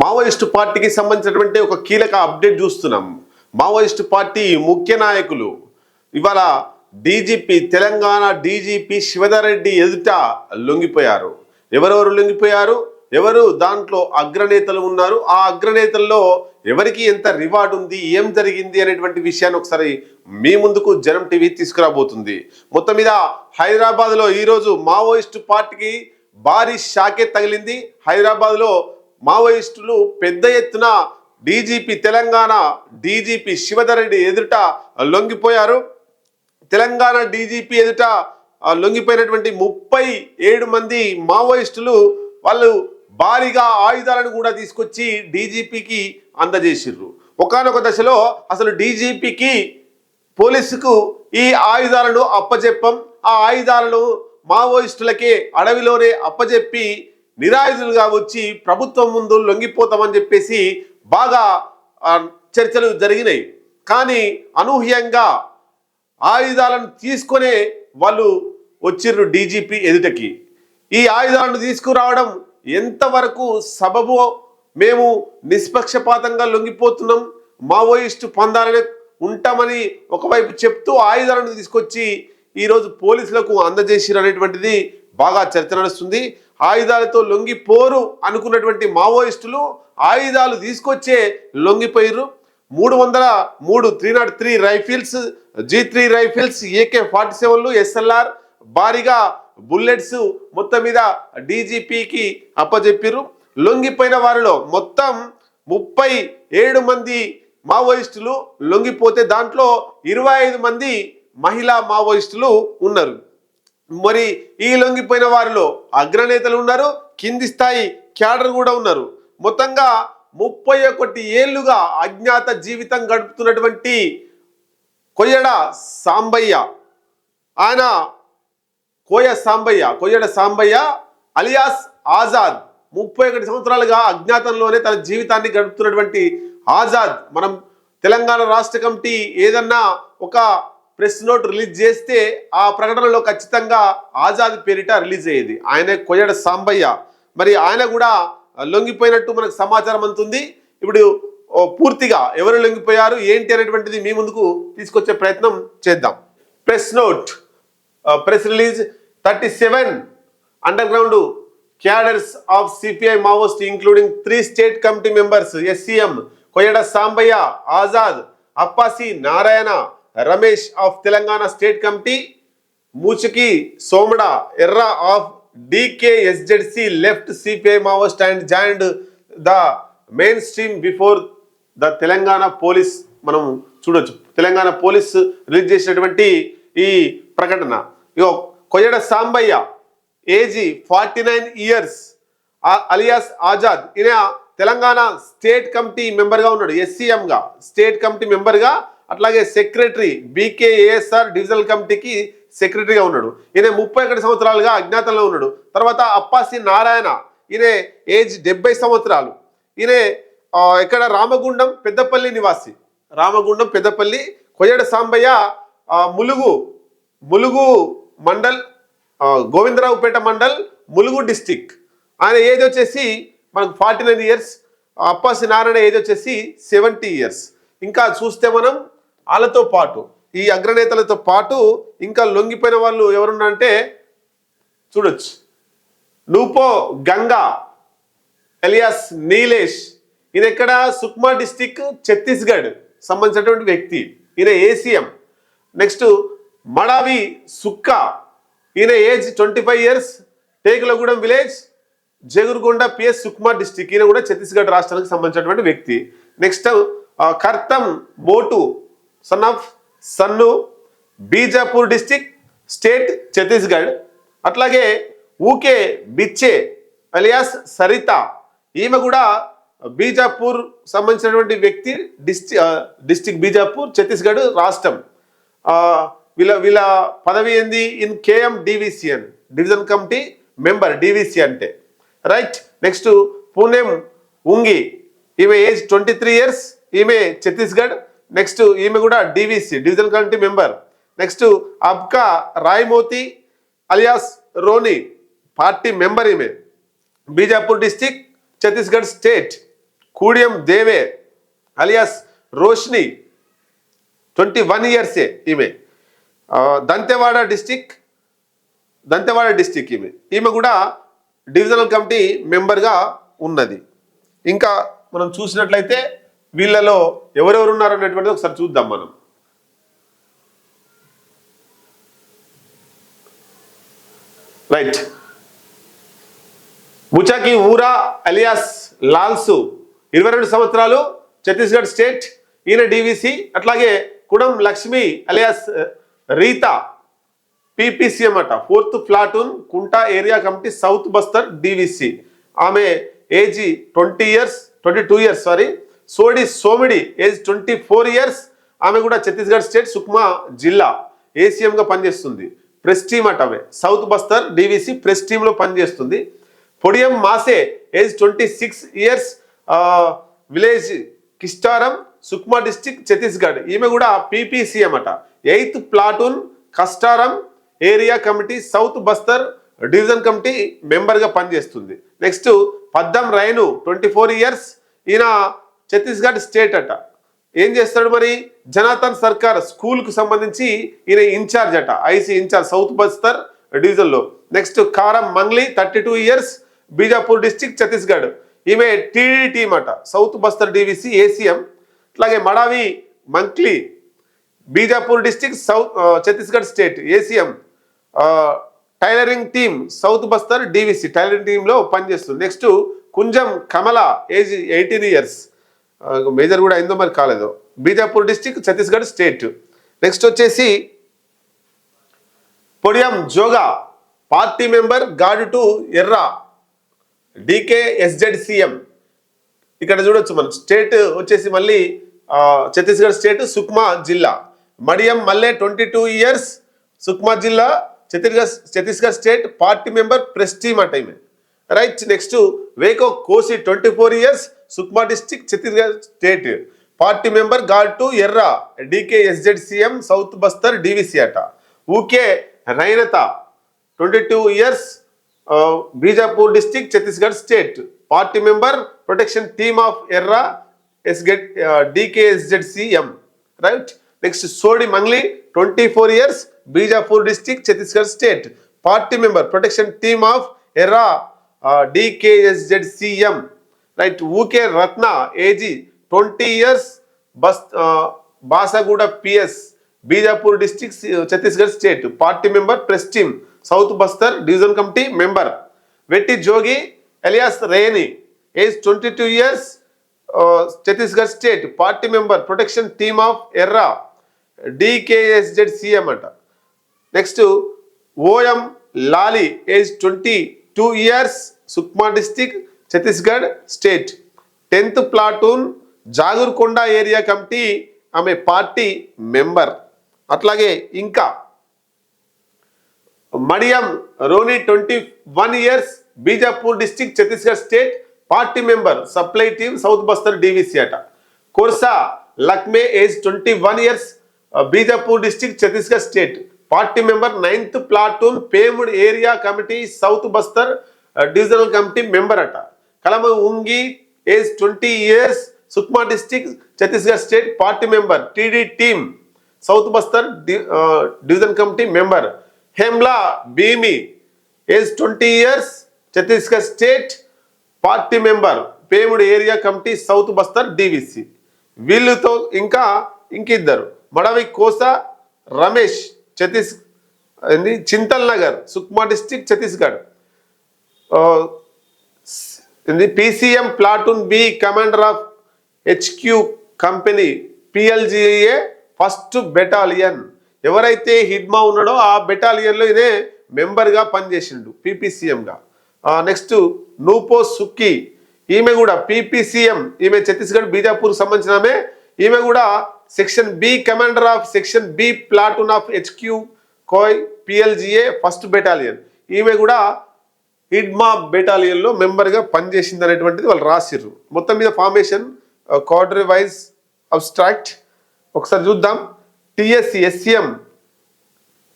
Maoist పార్టీకి సంబంధించినటువంటి ఒక కీలక అప్డేట్ చూస్తున్నాం. మావోయిస్టు పార్టీ ముఖ్య నాయకులు ఇవాళ డీజీపీ తెలంగాణ డీజీపీ శివధర్ రెడ్డి ఎదుట లొంగిపోయారు. ఎవరెవరు లొంగిపోయారు? ఎవరు దాంట్లో అగ్రనేతలు ఉన్నారు? ఆ అగ్రనేతల్లో ఎవరికి ఎంత రివార్డు ఉంది? ఏం జరిగింది అనేటువంటి విషయాన్ని ఒకసారి మీ ముందుకు జనం టీవీ తీసుకురాబోతుంది. మొత్తం మీద హైదరాబాద్లో ఈరోజు మావోయిస్టు పార్టీకి భారీ షాకే తగిలింది. హైదరాబాద్లో మావోయిస్టులు పెద్ద ఎత్తున డీజీపీ తెలంగాణ డీజీపీ శివధరెడ్డి ఎదుట లొంగిపోయారు. తెలంగాణ డీజీపీ ఎదుట లొంగిపోయినటువంటి ముప్పై ఏడు మంది మావోయిస్టులు వాళ్ళు భారీగా ఆయుధాలను కూడా తీసుకొచ్చి డీజీపీకి అందజేసిర్రు. ఒకానొక దశలో అసలు డీజీపీకి పోలీసుకు ఈ ఆయుధాలను అప్పజెప్పం ఆ ఆయుధాలను మావోయిస్టులకే అడవిలోనే అప్పజెప్పి నిరాయుధులుగా వచ్చి ప్రభుత్వం ముందు లొంగిపోతామని చెప్పేసి బాగా చర్చలు జరిగినాయి. కానీ అనూహ్యంగా ఆయుధాలను తీసుకునే వాళ్ళు వచ్చిర్రు డీజీపీ ఎదుటకి. ఈ ఆయుధాలను తీసుకురావడం ఎంతవరకు సబబో మేము నిష్పక్షపాతంగా లొంగిపోతున్నాం మావోయిస్టు పొందాలని ఉంటామని ఒకవైపు చెప్తూ ఆయుధాలను తీసుకొచ్చి ఈరోజు పోలీసులకు అందజేసిరు అనేటువంటిది బాగా చర్చ నడుస్తుంది. ఆయుధాలతో లొంగిపోరు అనుకున్నటువంటి మావోయిస్టులు ఆయుధాలు తీసుకొచ్చే లొంగిపోయిర్రు. మూడు వందల మూడు three not three rifles G three rifles AK forty సెవెన్లు SLR భారీగా బుల్లెట్స్ మొత్తం మీద డీజీపీకి అప్పజెప్పిర్రు. లొంగిపోయిన వారిలో మొత్తం ముప్పై ఏడు మంది మావోయిస్టులు లొంగిపోతే దాంట్లో ఇరవై ఐదు మంది మహిళా మావోయిస్టులు ఉన్నారు. మరి ఈ లొంగిపోయిన వారిలో అగ్రనేతలు ఉన్నారు కింది స్థాయి క్యాడర్ కూడా ఉన్నారు. మొత్తంగా ముప్పై ఒకటి ఏళ్ళుగా అజ్ఞాత జీవితం గడుపుతున్నటువంటి కొయ్యడ సాంబయ్య. ఆయన కోయ సాంబయ్య కొయ్యడ సాంబయ్య అలియాస్ ఆజాద్ ముప్పై ఒకటి సంవత్సరాలుగా అజ్ఞాతంలోనే తన జీవితాన్ని గడుపుతున్నటువంటి ఆజాద్. మనం తెలంగాణ రాష్ట్ర కమిటీ ఏదన్నా ఒక ప్రెస్ నోట్ రిలీజ్ చేస్తే ఆ ప్రకటనలో ఖచ్చితంగా ఆజాద్ పేరిట రిలీజ్ అయ్యేది. ఆయన కొయ్యడ సాంబయ్య. మరి ఆయన కూడా లొంగిపోయినట్టు మనకు సమాచారం అంతుంది ఇప్పుడు పూర్తిగా ఎవరు లొంగిపోయారు ఏంటి అనేటువంటిది మీ ముందుకు తీసుకొచ్చే ప్రయత్నం చేద్దాం. Press note press release thirty seven underground cadres of CPI Maoist including three state committee members SCM Koyyada Sambaiah Azad Appasi Narayana Ramesh of Telangana state committee Muchaki Somada Erra of DKSZC left CPI Maoist and joined the mainstream before the Telangana police మనం చూడొచ్చు. Telangana police release చేసినటువంటి ఈ ప్రకటన. ఇగో Koyyada Sambaiah age forty nine years alias Azad. ఈయన Telangana state committee మెంబర్గా ఉన్నాడు ఎస్సీఎంగా state committee మెంబర్గా అట్లాగే సెక్రటరీ బీకేఏఎస్ఆర్ డివిజనల్ కమిటీకి సెక్రటరీగా ఉన్నాడు. ఈయన ముప్పై ఒకటి సంవత్సరాలుగా అజ్ఞాతంలో ఉన్నాడు. తర్వాత అప్పాసి నారాయణ ఈయన ఏజ్ డెబ్బై సంవత్సరాలు. ఈయన ఇక్కడ రామగుండం పెద్దపల్లి నివాసి. రామగుండం పెద్దపల్లి కొయ్యడ సాంబయ్య ములుగు ములుగు మండల్ గోవిందరావుపేట మండల్ ములుగు డిస్టిక్. ఆయన ఏజ్ వచ్చేసి మనకు forty nine years Appasi Narayana age వచ్చేసి సెవెంటీ ఇయర్స్. ఇంకా చూస్తే మనం వాళ్ళతో పాటు ఈ అగ్రనేతలతో పాటు ఇంకా లొంగిపోయిన వాళ్ళు ఎవరున్నారంటే చూడొచ్చు. నూపో గంగా ఎలియాస్ నీలేష్. ఈయన ఎక్కడ సుక్మా డిస్టిక్ ఛత్తీస్గఢ్ సంబంధించినటువంటి వ్యక్తి. ఈయన ఏసీఎం నెక్స్ట్ మడావి సుక్క. ఈయన age twenty five years. Tekulagudem village. Jagurugonda PS Sukma district. ఈయన కూడా ఛత్తీస్గఢ్ రాష్ట్రానికి సంబంధించినటువంటి వ్యక్తి. Next Kartam Botu son of Sannu Bijapur district state Chhattisgarh. అట్లాగే ఊకే బిచ్చే అలియాస్ సరిత. ఈమె కూడా బీజాపూర్ సంబంధించినటువంటి వ్యక్తి డిస్టి డిస్టిక్ బీజాపూర్ ఛత్తీస్గఢ్ రాష్ట్రం. వీళ్ళ వీళ్ళ పదవి ఏంది? In KM DVCM division committee member DVC అంటే. Right next Punem Ungi. ఈమె ఏజ్ ట్వంటీ త్రీ ఇయర్స్ ఈమె ఛత్తీస్గఢ్. నెక్స్ట్ ఈమె కూడా DVC divisional committee member next అబ్కా Raimoti alias Roni party member ఈమె. Bijapur district Chhattisgarh state Kudiyam Deve alias Roshni twenty one ఇయర్సే ఈమె. Dantewada district Dantewada district ఈమె. ఈమె కూడా divisional committee మెంబర్గా ఉన్నది. ఇంకా మనం చూసినట్లయితే వీళ్ళలో ఎవరెవరు ఉన్నారు అనేటువంటిది ఒకసారి చూద్దాం మనం. రైట్ ముచాకి ఊరా అలియాస్ లాల్సు ఇరవై రెండు సంవత్సరాలు ఛత్తీస్గఢ్ స్టేట్ ఈయన డివిసి అట్లాగే కుడం లక్ష్మి అలియాస్ రీత పిపిసి అట. Fourth platoon Konta area committee south Bastar DVC ఆమె age twenty years twenty two years sorry Sodi Somidi age twenty four years. ఆమె కూడా ఛత్తీస్గఢ్ స్టేట్ సుక్మా జిల్లా. ఏసీఎంగా పనిచేస్తుంది? ప్రెస్ టీమ్ అట ఆమె. సౌత్ బస్తర్ డివిసి ప్రెస్ టీంలో పనిచేస్తుంది. Podiyam Mase age twenty six years village Kistaram Sukma district Chhattisgarh. ఈమె కూడా పీపీసీఎం అట. Eighth platoon Kastaram area committee south Bastar division committee మెంబర్గా పనిచేస్తుంది. Next Paddam Rainu twenty four years. ఈయన ఛత్తీస్గఢ్ స్టేట్ అట. ఏం చేస్తాడు మరి? జనాతన్ సర్కార్ స్కూల్కు సంబంధించి ఈయన ఇన్ఛార్జ్ అట ఐసీ ఇన్ఛార్జ్ సౌత్ బస్తర్ డివిజన్లో. Next Karam Mangli thirty two years Bijapur district Chhattisgarh. ఈమె టీడీ టీమ్ అట సౌత్ బస్తర్ డివిసి ఏసీఎం. అట్లాగే Madavi Mankli Bijapur district south Chhattisgarh state ACM. Tailoring team south Bastar DVC tailoring టీంలో పనిచేస్తుంది. Next Kunjam Kamala age eighteen years. Major కూడా అయిందో మరి కాలేదు. Bijapur district Chhattisgarh state. Next వచ్చేసి Podiyam Joga party member guard to Erra DK SZ CM. ఇక్కడ చూడొచ్చు మనం. స్టేట్ వచ్చేసి మళ్ళీ ఛత్తీస్గఢ్ స్టేట్ సుక్మా జిల్లా. మడియం మల్లె ట్వంటీ టూ ఇయర్స్ సుక్మా జిల్లా Chhattisgarh Chhattisgarh state party member press team ఈమె right next Veko Kosi twenty four years Sukma district Chhattisgarh state party member guard to Erra DK SZ CM south Bastar DVC అట Uike Rainata twenty two years Bijapur district Chhattisgarh state party member protection team of Erra ఎస్గెట్ DKSZCM right next Sodi Mangli twenty four years Bijapur district Chhattisgarh state party member protection team of Erra DKSZCM right Uike Ratna age twenty years bus Basaguda PS Bijapur district Chhattisgarh state party member press team south Bastar division committee member. Vetti Jogi alias Reni age twenty two years Chhattisgarh state party member protection team of Erra DKSZ CM అంట. Next Oyam Lali age twenty two years Sukma district Chhattisgarh state. Tenth platoon Jagurkonda area committee ఆమె party member. అట్లాగే ఇంకా Madiyam Roni twenty one years Bijapur district Chhattisgarh state party member supply team south Bastar DVC అట. Korsa Lakme age twenty one years Bijapur district Chhattisgarh state party member ninth platoon Pemud area committee south Bastar divisional committee member అట. Kalama Ungi age twenty years Sukma district Chhattisgarh state party member TD team south Bastar D- division committee member Hemla Bhimi age twenty years Chhattisgarh state party member Pemudu area committee south Bastar DVC వీళ్ళతో ఇంకా ఇంకిద్దరు Madavi Kosa Ramesh ఛత్తీస్ Chintal Nagar Sukma district Chhattisgarh. PCM platoon B commander of HQ company PLGA first battalion ఎవరైతే హిడ్మా ఉన్నాడో ఆ బెటాలియన్లో ఇదే మెంబర్గా పనిచేసిండు పీపీసీఎంగా next నూపో Sukki. ఈమె కూడా పీపీసీఎం ఈమె ఛత్తీస్గఢ్ బీజాపూర్ సంబంధించిన ఆమె. ఈమె కూడా section B commander of section B platoon of HQ కోయ్ పిఎల్జిఏ ఫస్ట్ బెటాలియన్ ఈమె కూడా హిడ్మా బెటాలియన్లో మెంబర్గా పనిచేసింది అనేటువంటిది వాళ్ళు రాసిర్రు. మొత్తం మీద ఫార్మేషన్ క్వార్టర్ వైజ్ అబ్స్ట్రాక్ట్ ఒకసారి చూద్దాం. టిఎస్సి ఎస్సిఎం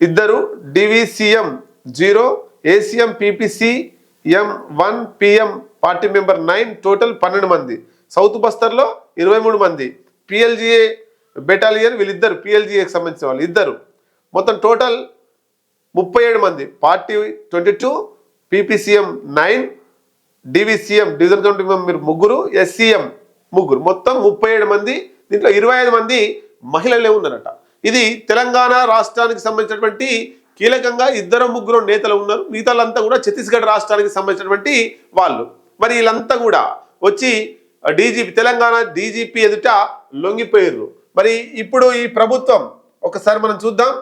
ఇద్దరు DVCM zero ACM PPC M one PM party member nine total పన్నెండు మంది. సౌత్ బస్తర్లో ఇరవై మూడు మంది. పిఎల్జిఏ బెటాలియన్ వీళ్ళిద్దరు పిఎల్జిఏకి సంబంధించిన వాళ్ళు ఇద్దరు. మొత్తం టోటల్ ముప్పై ఏడు మంది. Party twenty two PPCM nine DVCM division committee member ముగ్గురు ఎస్సీఎం ముగ్గురు. మొత్తం ముప్పై ఏడు మంది దీంట్లో ఇరవై ఐదు మంది మహిళలే ఉన్నారట. ఇది తెలంగాణ రాష్ట్రానికి సంబంధించినటువంటి కీలకంగా ఇద్దరు ముగ్గురు నేతలు ఉన్నారు. మిగతాలంతా కూడా ఛత్తీస్గఢ్ రాష్ట్రానికి సంబంధించినటువంటి వాళ్ళు. మరి వీళ్ళంతా కూడా వచ్చి డీజీపీ తెలంగాణ డీజీపీ ఎదుట లొంగిపోయారు మరి ఇప్పుడు ఈ ప్రభుత్వం ఒకసారి మనం చూద్దాం.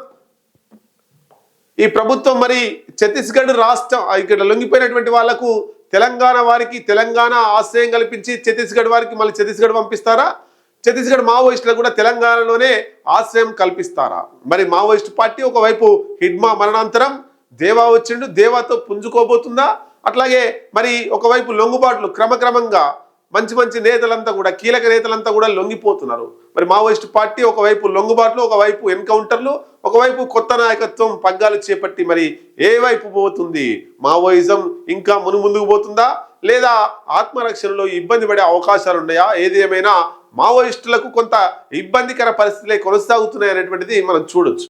ఈ ప్రభుత్వం మరి ఛత్తీస్గఢ్ రాష్ట్రం ఇక్కడ లొంగిపోయినటువంటి వాళ్ళకు తెలంగాణ వారికి తెలంగాణ ఆశ్రయం కల్పించి ఛత్తీస్గఢ్ వారికి మళ్ళీ ఛత్తీస్గఢ్ పంపిస్తారా? ఛత్తీస్గఢ్ మావోయిస్టులకు కూడా తెలంగాణలోనే ఆశ్రయం కల్పిస్తారా? మరి మావోయిస్ట్ పార్టీ ఒకవైపు హిడ్మా మరణాంతరం దేవా వచ్చిండు దేవాతో పుంజుకోబోతుందా? అట్లాగే మరి ఒకవైపు లొంగుబాట్లు క్రమక్రమంగా మంచి మంచి నేతలంతా కూడా కీలక నేతలంతా కూడా లొంగిపోతున్నారు. మరి మావోయిస్ట్ పార్టీ ఒకవైపు లొంగుబాట్లు ఒకవైపు ఎన్కౌంటర్లు ఒకవైపు కొత్త నాయకత్వం పగ్గాలు చేపట్టి మరి ఏ వైపు పోతుంది? మావోయిజం ఇంకా మునుముందుకు పోతుందా? లేదా ఆత్మరక్షణలో ఇబ్బంది పడే అవకాశాలు ఉన్నాయా? ఏది ఏమైనా మావోయిస్టులకు కొంత ఇబ్బందికర పరిస్థితులే కొనసాగుతున్నాయి అనేటువంటిది మనం చూడొచ్చు.